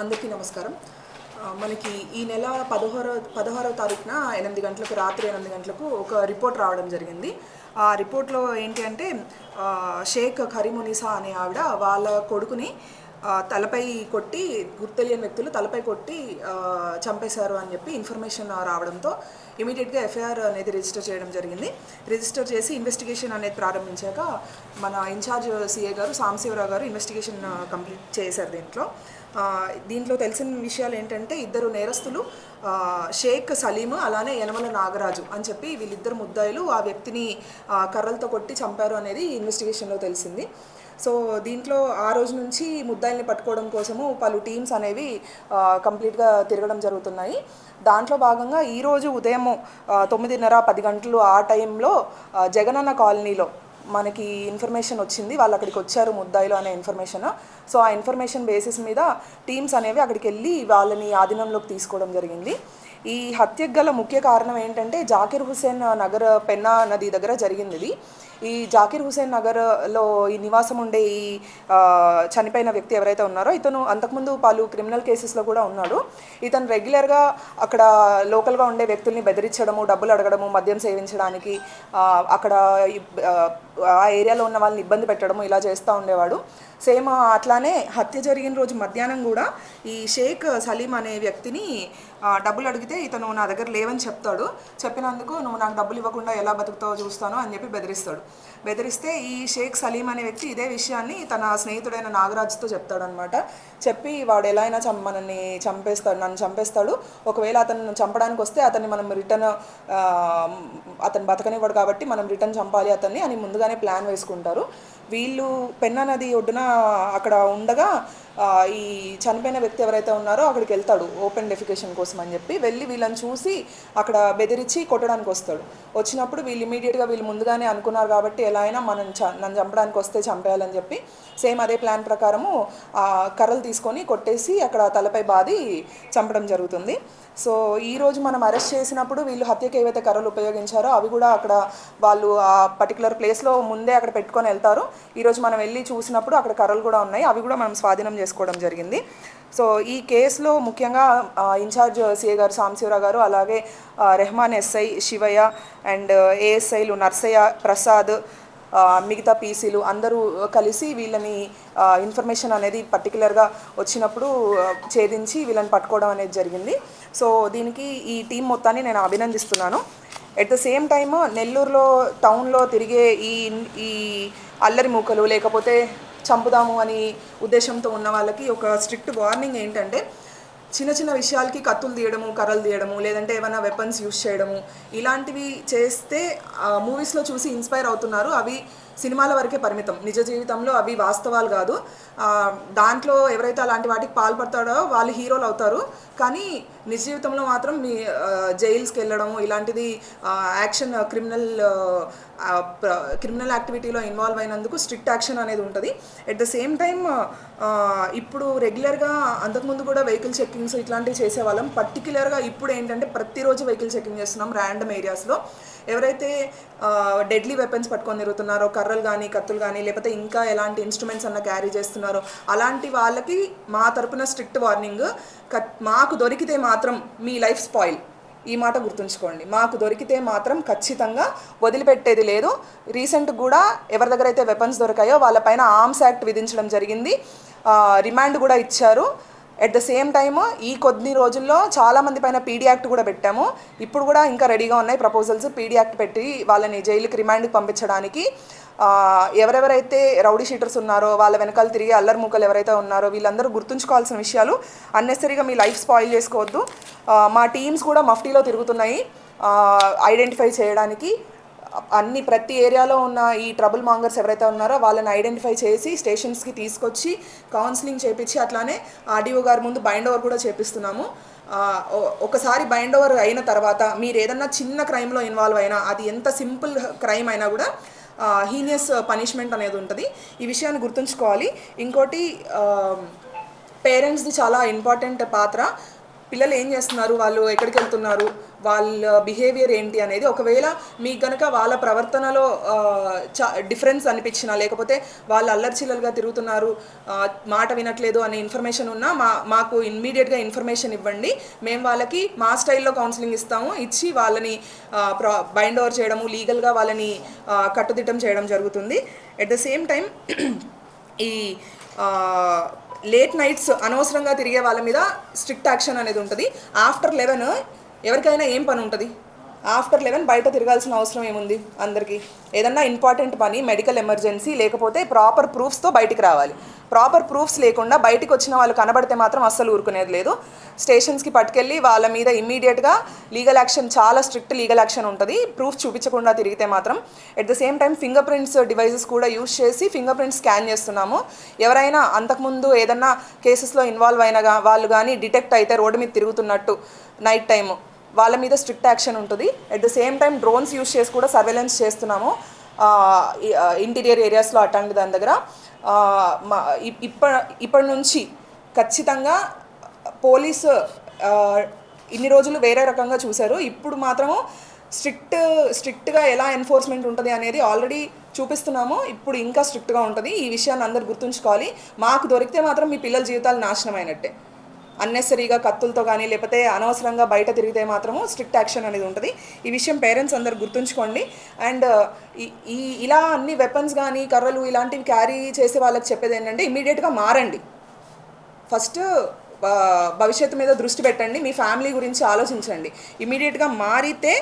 అందరికీ నమస్కారం. మనకి ఈ నెల పదహారో పదహారవ తారీఖున ఎనిమిది గంటలకు రాత్రి ఎనిమిది గంటలకు ఒక రిపోర్ట్ రావడం జరిగింది. ఆ రిపోర్ట్లో ఏంటి అంటే షేక్ కరీమునిసా అనే ఆవిడ వాళ్ళ కొడుకుని తలపై కొట్టి గుర్తెలియని వ్యక్తులు తలపై కొట్టి చంపేశారు అని చెప్పి ఇన్ఫర్మేషన్ రావడంతో ఇమీడియట్గా ఎఫ్ఐఆర్ అనేది రిజిస్టర్ చేయడం జరిగింది. రిజిస్టర్ చేసి ఇన్వెస్టిగేషన్ అనేది ప్రారంభించాక మన ఇన్ఛార్జ్ సిఏ గారు సాంశివరావు గారు ఇన్వెస్టిగేషన్ కంప్లీట్ చేశారు దీంట్లో. దీంట్లో తెలిసిన విషయాలు ఏంటంటే ఇద్దరు నేరస్తులు షేక్ సలీం అలానే యనమల నాగరాజు అని చెప్పి వీళ్ళిద్దరు ముద్దాయిలు ఆ వ్యక్తిని కర్రలతో కొట్టి చంపారు అనేది ఇన్వెస్టిగేషన్లో తెలిసింది. సో దీంట్లో ఆ రోజు నుంచి ముద్దాయిల్ని పట్టుకోవడం కోసము పలు టీమ్స్ అనేవి కంప్లీట్గా తిరగడం జరుగుతున్నాయి. దాంట్లో భాగంగా ఈరోజు ఉదయం తొమ్మిదిన్నర పది గంటలు ఆ టైంలో జగనన్న కాలనీలో మనకి ఇన్ఫర్మేషన్ వచ్చింది. వాళ్ళు అక్కడికి వచ్చారు ముద్దాయిలు అనే ఇన్ఫర్మేషన్. సో ఆ ఇన్ఫర్మేషన్ బేసిస్ మీద టీమ్స్ అనేవి అక్కడికి వెళ్ళి వాళ్ళని ఆధీనంలోకి తీసుకోవడం జరిగింది. ఈ హత్యకు గల ముఖ్య కారణం ఏంటంటే జాకిర్ హుసేన్ నగర్ పెన్నా నది దగ్గర జరిగింది ఇది. ఈ జాకిర్ హుసేన్ నగర్లో ఈ నివాసం ఉండే ఈ చనిపోయిన వ్యక్తి ఎవరైతే ఉన్నారో ఇతను అంతకుముందు పలు క్రిమినల్ కేసెస్లో కూడా ఉన్నాడు. ఇతను రెగ్యులర్గా అక్కడ లోకల్గా ఉండే వ్యక్తుల్ని బెదిరించడము డబ్బులు అడగడము మద్యం సేవించడానికి అక్కడ ఆ, ఏరియాలో ఉన్న వాళ్ళని ఇబ్బంది పెట్టడము ఇలా చేస్తూ ఉండేవాడు. సేమ్ అట్లానే హత్య జరిగిన రోజు మధ్యాహ్నం కూడా ఈ షేక్ సలీం అనే వ్యక్తిని డబ్బులు అడిగితే ఇతను నా దగ్గర లేవని చెప్తాడు. చెప్పినందుకు నువ్వు నాకు డబ్బులు ఇవ్వకుండా ఎలా బతుకుతావో చూస్తాను అని చెప్పి బెదిరిస్తాడు. బెదిరిస్తే ఈ షేక్ సలీం అనే వ్యక్తి ఇదే విషయాన్ని తన స్నేహితుడైన నాగరాజుతో చెప్తాడనమాట. చెప్పి వాడు ఎలా అయినా చం మనల్ని చంపేస్తాడు నన్ను చంపేస్తాడు. ఒకవేళ అతను చంపడానికి వస్తే అతన్ని మనం రిటర్న్ అతను బతకనివ్వడు కాబట్టి మనం రిటర్న్ చంపాలి అతన్ని అని ముందుగానే ప్లాన్ వేసుకుంటారు. వీళ్ళు పెన్నా నది ఒడ్డున అక్కడ ఉండగా ఈ చనిపోయిన వ్యక్తి ఎవరైతే ఉన్నారో అక్కడికి వెళ్తాడు ఓపెన్ డెఫికేషన్ కోసం అని చెప్పి. వెళ్ళి వీళ్ళని చూసి అక్కడ బెదిరించి కొట్టడానికి వస్తాడు. వచ్చినప్పుడు వీళ్ళు ఇమీడియట్గా వీళ్ళు ముందుగానే అనుకున్నారు కాబట్టి ఎలా అయినా మనం చ నన్ను చంపడానికి వస్తే చంపేయాలని చెప్పి సేమ్ అదే ప్లాన్ ప్రకారము ఆ కర్రలు తీసుకొని కొట్టేసి అక్కడ తలపై బాది చంపడం జరుగుతుంది. సో ఈరోజు మనం అరెస్ట్ చేసినప్పుడు వీళ్ళు హత్యకి ఏవైతే కర్రలు ఉపయోగించారో అవి కూడా అక్కడ వాళ్ళు ఆ పర్టికులర్ ప్లేస్లో ముందే అక్కడ పెట్టుకొని వెళ్తారు. ఈరోజు మనం వెళ్ళి చూసినప్పుడు అక్కడ కర్రలు కూడా ఉన్నాయి. అవి కూడా మనం స్వాధీనం చేసుకోవడం జరిగింది. సో ఈ కేసులో ముఖ్యంగా ఇన్ఛార్జ్ సిఏ గారు సాంశివరావు గారు అలాగే Rehman S I Sivayya and ఏఎస్ఐలు Narsaiah Prasad మిగతా పీసీలు అందరూ కలిసి వీళ్ళని ఇన్ఫర్మేషన్ అనేది పర్టికులర్గా వచ్చినప్పుడు ఛేదించి వీళ్ళని పట్టుకోవడం అనేది జరిగింది. సో దీనికి ఈ టీం మొత్తాన్ని నేను అభినందిస్తున్నాను. ఎట్ ద సేమ్ టైమ్ నెల్లూరులో టౌన్లో తిరిగే ఈ ఈ అల్లరి మూకలు లేకపోతే చంపుదాము అని ఉద్దేశంతో ఉన్న వాళ్ళకి ఒక స్ట్రిక్ట్ వార్నింగ్ ఏంటంటే చిన్న చిన్న విషయాలకి కత్తులు తీయడము కర్రలు తీయడము లేదంటే ఏమైనా వెపన్స్ యూస్ చేయడము. ఇలాంటివి చేస్తే మూవీస్లో చూసి ఇన్స్పైర్ అవుతున్నారు. అవి సినిమాల వరకే పరిమితం. నిజ జీవితంలో అవి వాస్తవాలు కాదు. దాంట్లో ఎవరైతే అలాంటి వాటికి పాల్పడతాడో వాళ్ళు హీరోలు అవుతారు. కానీ నిజ జీవితంలో మాత్రం మీ జైల్స్కి వెళ్ళడం ఇలాంటిది యాక్షన్ క్రిమినల్ క్రిమినల్ యాక్టివిటీలో ఇన్వాల్వ్ అయినందుకు స్ట్రిక్ట్ యాక్షన్ అనేది ఉంటుంది. ఎట్ ద సేమ్ టైం ఇప్పుడు రెగ్యులర్గా అంతకుముందు కూడా వెహికల్ చెక్కింగ్స్ ఇట్లాంటివి చేసేవాళ్ళం. పర్టికులర్గా ఇప్పుడు ఏంటంటే ప్రతిరోజు వెహికల్ చెక్కింగ్ చేస్తున్నాం ర్యాండమ్ ఏరియాస్లో. ఎవరైతే డెడ్లీ వెపన్స్ పట్టుకొని తిరుగుతున్నారో కర్రలు కానీ కత్తులు కానీ లేకపోతే ఇంకా ఎలాంటి ఇన్స్ట్రుమెంట్స్ అన్న క్యారీ చేస్తున్నారో అలాంటి వాళ్ళకి మా తరపున స్ట్రిక్ట్ వార్నింగ్ మాకు దొరికితే మాత్రం మీ లైఫ్ స్పాయిల్ ఈ మాట గుర్తుంచుకోండి. మాకు దొరికితే మాత్రం ఖచ్చితంగా వదిలిపెట్టేది లేదు. రీసెంట్ కూడా ఎవరి దగ్గర అయితే వెపన్స్ దొరికాయో వాళ్ళపైన ఆర్మ్స్ యాక్ట్ విధించడం జరిగింది. రిమాండ్ కూడా ఇచ్చారు. ఎట్ ద సేమ్ టైమ్ ఈ కొద్ది రోజుల్లో చాలామంది పైన పీడీ యాక్ట్ కూడా పెట్టాము. ఇప్పుడు కూడా ఇంకా రెడీగా ఉన్నాయి ప్రపోజల్స్ పీడీ యాక్ట్ పెట్టి వాళ్ళని జైలుకి రిమాండ్కి పంపించడానికి ఎవరెవరైతే రౌడీ షీటర్స్ ఉన్నారో వాళ్ళ వెనకాల తిరిగి అల్లరి మూకలు ఎవరైతే ఉన్నారో వీళ్ళందరూ గుర్తుంచుకోవాల్సిన విషయాలు అన్నెసరీగా మీ లైఫ్ స్పాయిల్ చేసుకోవద్దు. మా టీమ్స్ కూడా మఫ్టీలో తిరుగుతున్నాయి. ఐడెంటిఫై చేయడానికి. అన్ని ప్రతి ఏరియాలో ఉన్న ఈ ట్రబుల్ మాంగర్స్ ఎవరైతే ఉన్నారో వాళ్ళని ఐడెంటిఫై చేసి స్టేషన్స్కి తీసుకొచ్చి కౌన్సిలింగ్ చేపించి అట్లానే ఆర్డీఓ గారి ముందు బైండ్ ఓవర్ కూడా చేపిస్తున్నాము. ఒకసారి బైండ్ ఓవర్ అయిన తర్వాత మీరు ఏదన్నా చిన్న క్రైమ్లో ఇన్వాల్వ్ అయినా అది ఎంత సింపుల్ క్రైమ్ అయినా కూడా హీనియస్ పనిష్మెంట్ అనేది ఉంటుంది. ఈ విషయాన్ని గుర్తుంచుకోవాలి. ఇంకోటి పేరెంట్స్ది చాలా ఇంపార్టెంట్ పాత్ర. పిల్లలు ఏం చేస్తున్నారు? వాళ్ళు ఎక్కడికి వెళ్తున్నారు? వాళ్ళ బిహేవియర్ ఏంటి అనేది ఒకవేళ మీకు గనక వాళ్ళ ప్రవర్తనలో చా డిఫరెన్స్ అనిపించినా లేకపోతే వాళ్ళు అల్లర్చిల్లలుగా తిరుగుతున్నారు మాట వినట్లేదు అనే ఇన్ఫర్మేషన్ ఉన్నా మా మాకు ఇమ్మీడియట్గా ఇన్ఫర్మేషన్ ఇవ్వండి. మేము వాళ్ళకి మా స్టైల్లో కౌన్సిలింగ్ ఇస్తాము. ఇచ్చి వాళ్ళని బైండ్ ఓవర్ చేయడము లీగల్గా వాళ్ళని కట్టుదిట్టం చేయడం జరుగుతుంది. ఎట్ ద సేమ్ టైం ఈ లేట్ నైట్స్ అనవసరంగా తిరిగే వాళ్ళ మీద స్ట్రిక్ట్ యాక్షన్ అనేది ఉంటుంది. ఆఫ్టర్ లెవెన్ ఎవరికైనా ఏం పని ఉంటుంది? ఆఫ్టర్ లెవెన్ బయట తిరగాల్సిన అవసరం ఏముంది అందరికీ? ఏదన్నా ఇంపార్టెంట్ పని మెడికల్ ఎమర్జెన్సీ లేకపోతే ప్రాపర్ ప్రూఫ్స్తో బయటికి రావాలి. ప్రాపర్ ప్రూఫ్స్ లేకుండా బయటికి వచ్చిన వాళ్ళు కనబడితే మాత్రం అస్సలు ఊరుకునేది లేదు. స్టేషన్స్కి పట్టుకెళ్ళి వాళ్ళ మీద ఇమ్మీడియట్గా లీగల్ యాక్షన్ చాలా స్ట్రిక్ట్ లీగల్ యాక్షన్ ఉంటుంది. ప్రూఫ్ చూపించకుండా తిరిగితే మాత్రం. At the same time finger prints devices కూడా యూస్ చేసి ఫింగర్ ప్రింట్స్ స్కాన్ చేస్తున్నాము. ఎవరైనా అంతకుముందు ఏదన్నా కేసెస్లో ఇన్వాల్వ్ అయినగా వాళ్ళు కానీ డిటెక్ట్ అయితే రోడ్డు మీద తిరుగుతున్నట్టు నైట్ టైము వాళ్ళ మీద స్ట్రిక్ట్ యాక్షన్ ఉంటుంది. At the same time drones use చేసి కూడా సర్వేలెన్స్ చేస్తున్నాము. ఇంటీరియర్ ఏరియాస్లో అట్లాంటి దాని దగ్గర. మా ఇప్- ఇప్ప ఇప్పటి నుంచి ఖచ్చితంగా పోలీసు ఇన్ని రోజులు వేరే రకంగా చూశారు. ఇప్పుడు మాత్రము స్ట్రిక్ట్ స్ట్రిక్ట్గా ఎలా ఎన్ఫోర్స్మెంట్ ఉంటుంది అనేది ఆల్రెడీ చూపిస్తున్నాము. ఇప్పుడు ఇంకా స్ట్రిక్ట్గా ఉంటుంది. ఈ విషయాన్ని అందరు గుర్తుంచుకోవాలి. మాకు దొరికితే మాత్రం మీ పిల్లల జీవితాలు నాశనం అయినట్టే అన్నెసరీగా కత్తులతో కానీ లేకపోతే అనవసరంగా బయట తిరిగితే మాత్రము స్ట్రిక్ట్ యాక్షన్ అనేది ఉంటుంది. ఈ విషయం పేరెంట్స్ అందరు గుర్తుంచుకోండి. అండ్ ఈ ఇలా అన్ని వెపన్స్ కానీ కర్రలు ఇలాంటివి క్యారీ చేసే వాళ్ళకి చెప్పేది ఏంటంటే ఇమీడియట్గా మారండి. ఫస్ట్ భవిష్యత్తు మీద దృష్టి పెట్టండి. మీ ఫ్యామిలీ గురించి ఆలోచించండి. ఇమీడియట్గా మారితే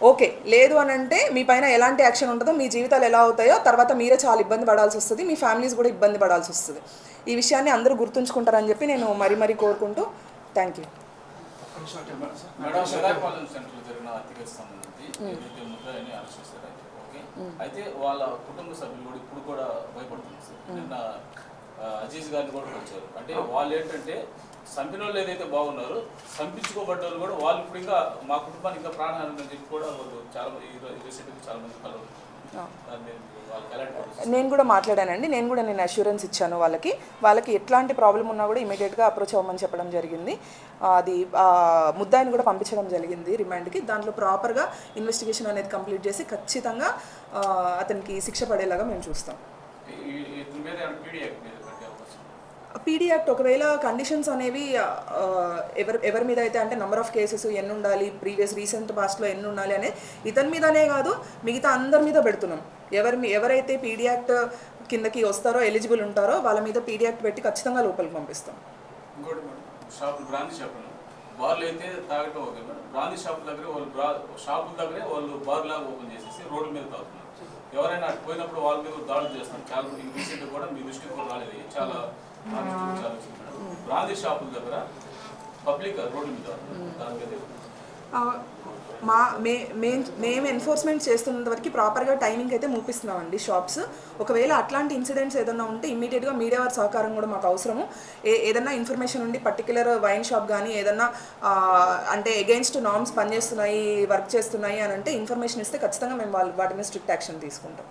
ఓకే లేదు అని అంటే మీ పైన ఎలాంటి యాక్షన్ ఉంటుందో మీ జీవితాలు ఎలా అవుతాయో తర్వాత మీరే చాలా ఇబ్బంది పడాల్సి వస్తుంది మీ ఫ్యామిలీస్ కూడా ఇబ్బంది పడాల్సి వస్తుంది. ఈ విషయాన్ని అందరూ గుర్తుంచుకుంటారని చెప్పి నేను మరీ మరీ కోరుకుంటూ థ్యాంక్ యూ. అయితే వాళ్ళ కుటుంబ సభ్యులు కూడా ఇప్పుడు కూడా భయపడుతున్నారు సార్. నిన్న అజీజ్ గారిని కూడా వచ్చారు అంటే వాళ్ళు ఏంటంటే చంపిన వాళ్ళు ఏదైతే బాగున్నారో చంపించుకోబడ్డ వాళ్ళు కూడా వాళ్ళు ఇప్పుడు ఇంకా మా కుటుంబానికి ఇంకా ప్రాణహాని ఉందని చెప్పి కూడా వాళ్ళు చాలా రీసెంట్గా చాలా మంది కలవరు? నేను కూడా మాట్లాడానండి. నేను కూడా నేను అష్యూరెన్స్ ఇచ్చాను వాళ్ళకి. వాళ్ళకి ఎట్లాంటి ప్రాబ్లం ఉన్నా కూడా ఇమీడియట్గా అప్రోచ్ అవ్వమని చెప్పడం జరిగింది. అది ఆ, ముద్దాయిని కూడా పంపించడం జరిగింది రిమాండ్కి దాంట్లో ప్రాపర్గా ఇన్వెస్టిగేషన్ అనేది కంప్లీట్ చేసి ఖచ్చితంగా అతనికి శిక్ష పడేలాగా మేము చూస్తాం. పీడీ యాక్ట్ ఒకవేళ కండిషన్స్ అనేవి ఎవరి ఎవరి మీద అయితే అంటే నెంబర్ ఆఫ్ కేసెస్ ఎన్ని ఉండాలి ప్రీవియస్ రీసెంట్ పాస్ట్లో ఎన్ని ఉండాలి అనే ఇతని మీదనే కాదు మిగతా అందరి మీద పెడుతున్నాం. ఎవరి ఎవరైతే పీడీ యాక్ట్ కిందకి వస్తారో ఎలిజిబుల్ ఉంటారో వాళ్ళ మీద పీడీ యాక్ట్ పెట్టి ఖచ్చితంగా లోపలికి పంపిస్తాం. ఇంకోటి మేడం షాపులు బార్లు అయితే తాగటం ఓకే మేడం. షాపుల దగ్గర వాళ్ళు బ్రా షాపుల దగ్గరే వాళ్ళు బార్ లాగా ఓపెన్ చేసేసి రోడ్ల మీద తాగుతున్నారు. ఎవరైనా పోయినప్పుడు వాళ్ళ మీద దాడులు చేస్తున్నారు. చాలా రీసెంట్ కూడా మీ దృష్టికి కూడా రాలేదు. చాలా షాపుల దగ్గర పబ్లిక్ మీద మా మే మేము మేము ఎన్ఫోర్స్మెంట్ చేస్తున్నంత వరకు ప్రాపర్గా టైమింగ్ అయితే మూపిస్తున్నామండి షాప్స్. ఒకవేళ అట్లాంటి ఇన్సిడెంట్స్ ఏదైనా ఉంటే ఇమీడియట్గా మీడియా వారి సహకారం కూడా మాకు అవసరము. ఏ ఏదన్నా ఇన్ఫర్మేషన్ ఉండి పర్టికులర్ వైన్ షాప్ కానీ ఏదన్నా అంటే ఎగెన్స్ట్ నామ్స్ పనిచేస్తున్నాయి వర్క్ చేస్తున్నాయి అని అంటే ఇన్ఫర్మేషన్ ఇస్తే ఖచ్చితంగా మేము వాళ్ళు వాటి మీద స్ట్రిక్ట్ యాక్షన్ తీసుకుంటాం.